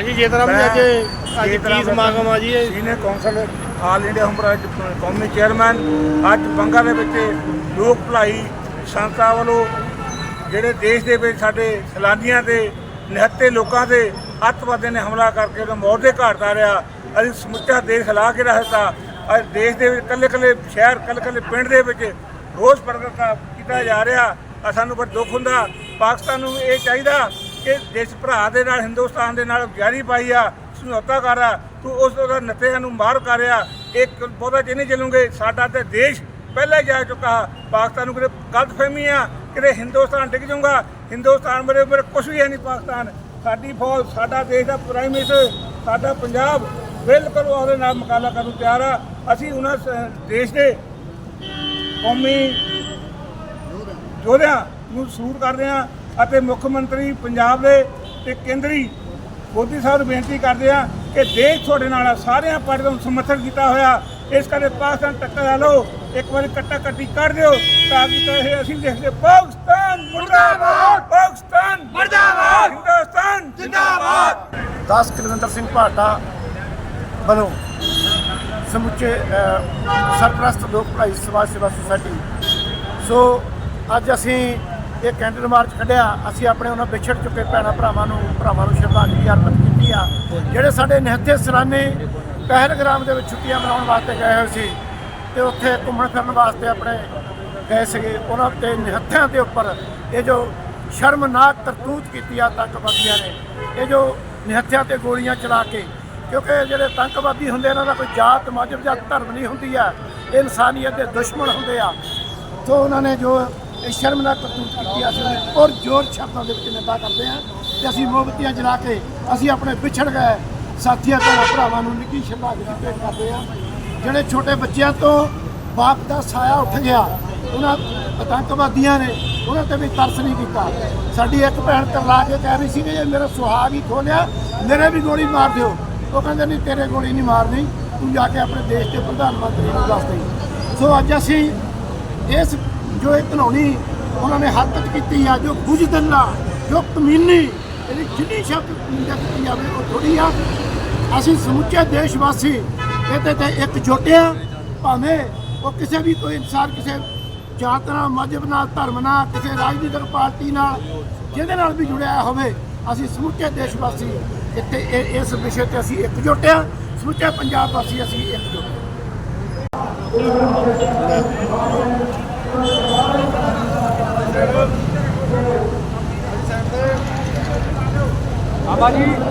ਹਾਂਜੀ ਜੇ ਤਰ੍ਹਾਂ ਵੀ ਮੈਂ ਅੱਜ ਅੱਜ ਜੇਤਰਾਮ ਕੀ ਸਮਾਗਮ ਆ ਜੀ? Senior counsel all India rights ਕੌਮੀ ਚੇਅਰਮੈਨ ਅੱਜ ਬੰਗਾ ਦੇ ਵਿੱਚ ਲੋਕ ਭਲਾਈ ਸੰਸਥਾ ਵੱਲੋਂ ਜਿਹੜੇ ਦੇਸ਼ ਦੇ ਵਿੱਚ ਸਾਡੇ ਸੈਲਾਨੀਆਂ ਤੇ ਨਿਹੱਥੇ ਲੋਕਾਂ ਤੇ ਅੱਤਵਾਦੀਆਂ ਨੇ ਹਮਲਾ ਕਰਕੇ ਉਹਨਾਂ ਮੌਤ ਦੇ ਘਾਟ ਉਤਾਰਿਆ ਅਸੀਂ ਸਮੁੱਚਾ ਦੇਸ਼ ਹਿਲਾ ਕੇ ਰੱਖਤਾ ਅੱਜ ਦੇਸ਼ ਦੇ ਵਿੱਚ ਕੱਲੇ ਕੱਲੇ ਸ਼ਹਿਰ ਕੱਲੇ ਕੱਲੇ ਪਿੰਡ ਦੇ ਵਿੱਚ ਰੋਜ਼ ਪ੍ਰਗਟ ਕੀਤਾ ਜਾ ਰਿਹਾ। ਆ ਸਾਨੂੰ ਬੜਾ ਦੁੱਖ ਹੁੰਦਾ। ਪਾਕਿਸਤਾਨ ਨੂੰ ਇਹ ਚਾਹੀਦਾ ਕਿ ਜਿਸ ਭਰਾ ਦੇ ਨਾਲ, ਹਿੰਦੁਸਤਾਨ ਦੇ ਨਾਲ ਜਾਰੀ ਪਾਈ ਆ ਸਮਝੌਤਾ ਕਰ ਆ, ਤੂੰ ਉਸ ਦਾ ਨੱਤਿਆਂ ਨੂੰ ਮਾਰ ਕਰਿਆ ਇੱਕ ਬਹੁਤਾ ਚਿਰ ਨਹੀਂ ਚੱਲੂਗੇ, ਸਾਡਾ ਤੇ ਦੇਸ਼ ਪਹਿਲਾਂ ਹੀ ਜਾ ਚੁੱਕਾ। ਪਾਕਿਸਤਾਨ ਨੂੰ ਕਿਤੇ ਗਲਤਫਹਿਮੀ ਆ, ਕਿਤੇ ਹਿੰਦੁਸਤਾਨ ਡਿੱਗ ਜਾਊਗਾ, ਹਿੰਦੁਸਤਾਨ ਮੇਰੇ ਉੱਪਰ ਕੁਝ ਵੀ ਹੈ ਨਹੀਂ ਪਾਕਿਸਤਾਨ। ਸਾਡੀ ਫੌਜ, ਸਾਡਾ ਦੇਸ਼ ਦਾ ਪ੍ਰਾਈਮ ਮਿਨਿਸਟਰ ਸਾਡਾ ਪੰਜਾਬ ਬਿਲਕੁਲ ਉਹਦੇ ਨਾਲ ਮੁਕਾਬਲਾ ਕਰਨ ਨੂੰ ਤਿਆਰ ਆ। ਅਸੀਂ ਉਹਨਾਂ ਸ- ਦੇਸ਼ ਦੇ ਕੌਮੀ ਯੋਧਿਆਂ ਨੂੰ ਸੂਟ ਕਰਦੇ ਆ ਅਤੇ ਮੁੱਖ ਮੰਤਰੀ ਪੰਜਾਬ ਦੇ ਤੇ ਕੇਂਦਰੀ ਮੋਦੀ ਸਾਹਿਬ ਨੂੰ ਬੇਨਤੀ ਕਰਦੇ ਆ ਕਿ ਦੇਸ਼ ਤੁਹਾਡੇ ਨਾਲ ਆ, ਸਾਰਿਆਂ ਪਾਰਟੀਆਂ ਨੂੰ ਸਮਰਥਨ ਕੀਤਾ ਹੋਇਆ। ਇਸ ਕਰਕੇ ਪਾਕਿਸਤਾਨ ਟੱਕਰ ਲਾ ਲਓ, ਇੱਕ ਵਾਰੀ ਕੱਟਾ ਕੱਟੀ ਕਰ ਦਿਓ, ਤਾਂ ਕਿ ਤਾਂ ਇਹ ਅਸੀਂ ਦੇਖਦੇ ਪਾਕਿਸਤਾਨ ਮੁਰਦਾਬਾਦ! ਪਾਕਿਸਤਾਨ ਮੁਰਦਾਬਾਦ! ਹਿੰਦੁਸਤਾਨ ਜਿੰਦਾਬਾਦ! 10 ਕੁਲਵਿੰਦਰ ਸਿੰਘ ਭਾਟਾ ਵੱਲੋਂ ਸਮੁੱਚੇ ਸਰਪ੍ਰਸਤ ਲੋਕ ਭਲਾਈ ਸਮਾਜ ਸੇਵਾ ਸੁਸਾਇਟੀ। ਸੋ, ਅੱਜ ਅਸੀਂ ਇਹ ਕੈਂਡਲ ਮਾਰਚ ਕੱਢਿਆ, ਅਸੀਂ ਆਪਣੇ ਉਹਨਾਂ ਵਿਛੜ ਚੁੱਕੇ ਭੈਣਾਂ ਭਰਾਵਾਂ ਨੂੰ ਭਰਾਵਾਂ ਨੂੰ ਸ਼ਰਧਾਂਜਲੀ ਅਰਪਿਤ ਕੀਤੀ ਆ। ਜਿਹੜੇ ਸਾਡੇ ਨਿਹੱਥੇ ਸਲਾਨੇ ਪਹਿਲਗ੍ਰਾਮ ਦੇ ਵਿੱਚ ਛੁੱਟੀਆਂ ਮਨਾਉਣ ਵਾਸਤੇ ਗਏ ਹੋਏ ਸੀ ਤੇ ਉੱਥੇ ਘੁੰਮਣ ਫਿਰਨ ਵਾਸਤੇ ਆਪਣੇ ਗਏ ਸੀਗੇ, ਉਹਨਾਂ ਤੇ ਨਿਹੱਥਿਆਂ ਦੇ ਉੱਪਰ ਇਹ ਜੋ ਸ਼ਰਮਨਾਕ ਕਰਤੂਤ ਕੀਤੀ ਆ ਆਤੰਕਵਾਦੀਆਂ ਨੇ, ਇਹ ਜੋ ਨਿਹੱਥਿਆਂ ਤੇ ਗੋਲੀਆਂ ਚਲਾ ਕੇ, ਕਿਉਂਕਿ ਜਿਹੜੇ ਆਤੰਕਵਾਦੀ ਹੁੰਦੇ ਇਹਨਾਂ ਦਾ ਕੋਈ ਜਾਤ ਮਜ਼ਹਬ ਜਾਂ ਧਰਮ ਨਹੀਂ ਹੁੰਦੀ ਆ ਇਨਸਾਨੀਅਤ ਦੇ ਦੁਸ਼ਮਣ ਹੁੰਦੇ ਆ। ਸੋ ਉਹਨਾਂ ਨੇ ਜੋ ਇਹ ਸ਼ਰਮਨਾਕ ਕਰਤੂਤ ਕੀਤੀ ਆ ਅਸੀਂ ਉਹਦੀ ਔਰ ਜ਼ੋਰ ਸ਼ਬਦਾਂ ਦੇ ਵਿੱਚ ਨਿੰਦਾ ਕਰਦੇ ਹਾਂ ਤੇ ਅਸੀਂ ਮੋਮਬਤੀਆਂ ਜਲਾ ਕੇ ਅਸੀਂ ਆਪਣੇ ਵਿਛੜ ਗਏ ਸਾਥੀਆਂ ਭੈਣਾਂ ਭਰਾਵਾਂ ਨੂੰ ਨਿੱਕੀ ਸ਼ਰਧਾਂਜਲੀ ਭੇਟ ਕਰਦੇ ਆ ਜਿਹੜੇ ਛੋਟੇ ਬੱਚਿਆਂ ਤੋਂ ਬਾਪ ਦਾ ਸਾਇਆ ਉੱਠ ਗਿਆ, ਉਹਨਾਂ ਆਤੰਕਵਾਦੀਆਂ ਨੇ ਉਹਨਾਂ ਤੇ ਵੀ ਤਰਸ ਨਹੀਂ ਕੀਤਾ। ਸਾਡੀ ਇੱਕ ਭੈਣ ਕਰਲਾ ਕੇ ਕਹਿ ਰਹੀ ਸੀ ਕਿ ਜੇ ਮੇਰਾ ਸੁਹਾਗ ਹੀ ਖੋਲਿਆ, ਮੇਰੇ ਵੀ ਗੋਲੀ ਮਾਰ ਦਿਓ। ਉਹ ਕਹਿੰਦੇ, ਨਹੀਂ, ਤੇਰੇ ਗੋਲੀ ਨਹੀਂ ਮਾਰਨੀ, ਤੂੰ ਜਾ ਕੇ ਆਪਣੇ ਦੇਸ਼ ਦੇ ਪ੍ਰਧਾਨ ਮੰਤਰੀ ਨੂੰ ਦੱਸ ਦੇ। ਸੋ ਅੱਜ ਅਸੀਂ ਇਸ ਜੋ ਇਹ ਘਿਨੌਣੀ ਉਹਨਾਂ ਨੇ ਹਰਕਤ ਕੀਤੀ ਆ, ਜੋ ਬੁਝਦਲਾ ਜੋ ਕਮੀਨੀ, ਇਹਦੀ ਜਿੰਨੀ ਸ਼ਬਦ ਨਿੰਦਾ ਕੀਤੀ ਜਾਵੇ, ਉਹ ਥੋੜੀ ਆ। ਅਸੀਂ ਸਮੁੱਚੇ ਦੇਸ਼ ਵਾਸੀ ਇਹਦੇ ਤੇ ਇੱਕ ਜੁਟਿਆ ਭਾਵੇਂ ਉਹ ਕਿਸੇ ਵੀ ਕੋਈ ਇਨਸਾਨ ਕਿਸੇ ਜਾਤ ਨਾਲ, ਮਜ਼ਹਬ ਨਾਲ, ਧਰਮ ਨਾਲ, ਕਿਸੇ ਰਾਜਨੀਤਿਕ ਪਾਰਟੀ ਨਾਲ, ਜਿਹਦੇ ਨਾਲ ਵੀ ਜੁੜਿਆ ਹੋਵੇ, ਅਸੀਂ ਸਮੁੱਚੇ ਦੇਸ਼ ਵਾਸੀ ਇੱਥੇ ਇਹ- ਇਸ ਵਿਸ਼ੇ ਤੇ ਅਸੀਂ ਇਕਜੁੱਟ ਆ। ਸਮੁੱਚੇ ਪੰਜਾਬ ਵਾਸੀ ਅਸੀਂ ਇਕਜੁੱਟ ਹਾਂ।